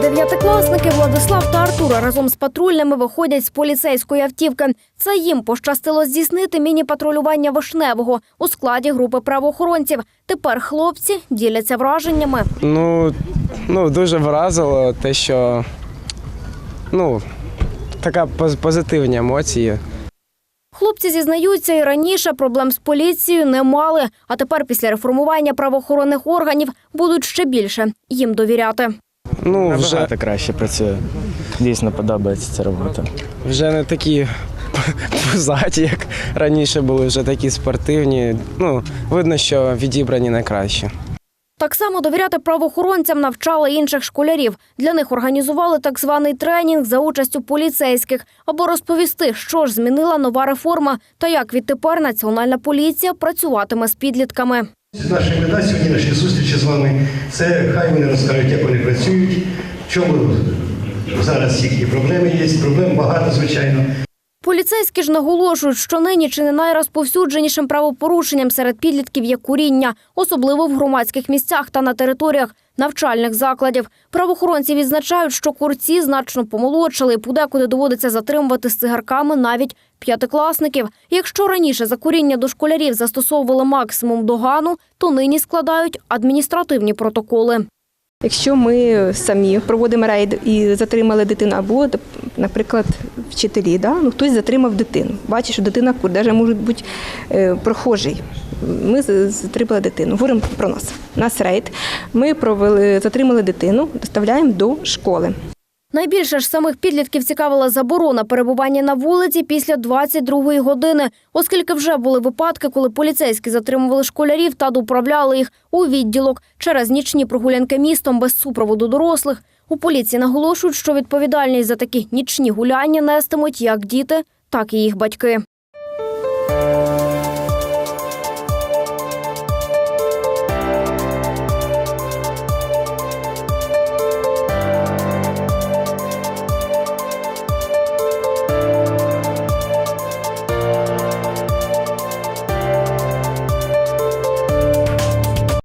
Дев'ятикласники Владислав та Артур разом з патрульними виходять з поліцейської автівки. Це їм пощастило здійснити міні-патрулювання вишневого у складі групи правоохоронців. Тепер хлопці діляться враженнями. Ну, ну дуже вразило те, що ну, така поз- позитивні емоції. Хлопці зізнаються, і раніше проблем з поліцією не мали. А тепер, після реформування правоохоронних органів, будуть ще більше їм довіряти. Ну, вже, Набагато краще працює. Дійсно подобається ця робота. вже не такі пузаті, як раніше були, вже такі спортивні. Ну, видно, що відібрані найкраще. Так само довіряти правоохоронцям навчали інших школярів. Для них організували так званий тренінг за участю поліцейських, аби розповісти, що ж змінила нова реформа та як відтепер національна поліція працюватиме з підлітками. Наша мета сьогодні наші зустрічі з вами це хай вони розкажуть, як вони працюють, в чому зараз їхні проблеми є. Проблем багато, звичайно. Поліцейські ж наголошують, що нині чи не найрозповсюдженішим правопорушенням серед підлітків є куріння, особливо в громадських місцях та на територіях навчальних закладів. Правоохоронці відзначають, що курці значно помолодшали і подекуди доводиться затримувати з цигарками навіть п'ятикласників. Якщо раніше за куріння до школярів застосовували максимум догану, то нині складають адміністративні протоколи. Якщо ми самі проводимо рейд і затримали дитину, або, наприклад, вчителі, да? ну, хтось затримав дитину, бачить, що дитина курить, навіть може бути е, прохожий. Ми затримали дитину. Говоримо про нас. Нас рейд. Ми провели, затримали дитину, доставляємо до школи. Найбільше ж самих підлітків цікавила заборона перебування на вулиці після 22-ї години, оскільки вже були випадки, коли поліцейські затримували школярів та доправляли їх у відділок через нічні прогулянки містом без супроводу дорослих. У поліції наголошують, що відповідальність за такі нічні гуляння нестимуть як діти, так і їх батьки.